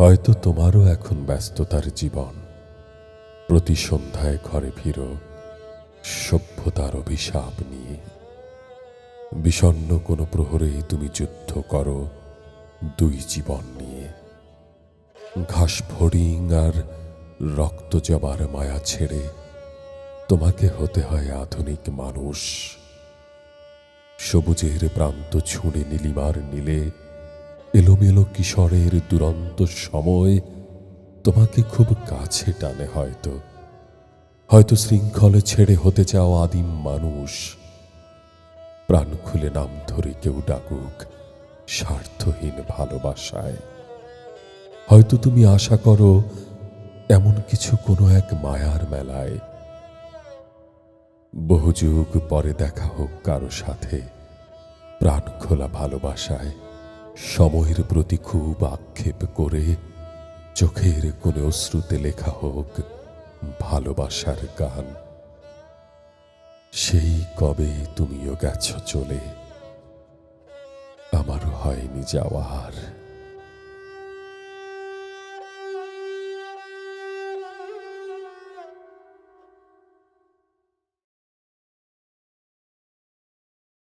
হয়তো তোমারও এখন ব্যস্ততার জীবন। প্রতি সন্ধ্যায় ঘরে ফিরো, সভ্যতার অভিশাপ নিয়ে। বিষণ্ন কোনো প্রহরেই তুমি যুদ্ধ করো, দুই জীবন নিয়ে। ঘাস ফড়িং আর রক্ত জবার মায়া ছেড়ে তোমাকে হতে হয় আধুনিক মানুষ। সবুজের প্রান্ত ছুঁড়ে নীলিমার নীলে এলোমেলো কিশোরের দুরন্ত সময় তোমাকে খুব কাছে টানে হয়তো। হয়তো শৃঙ্খলে ছেড়ে হতে চাও আদিম মানুষ। প্রাণ খুলে নাম ধরে কেউ ডাকুক স্বার্থহীন ভালোবাসায়। হয়তো তুমি আশা করো এমন কিছু কোনো এক মায়ার মেলায়। বহু যুগ পরে দেখা হোক কারও সাথে প্রাণ খোলা ভালোবাসায়। সময়ের প্রতি খুব আক্ষেপ করে চোখের কোনো অশ্রুতে লেখা হোক ভালোবাসার গান। সেই কবে তুমিও গেছ চলে? আমার হয়নি যাওয়ার।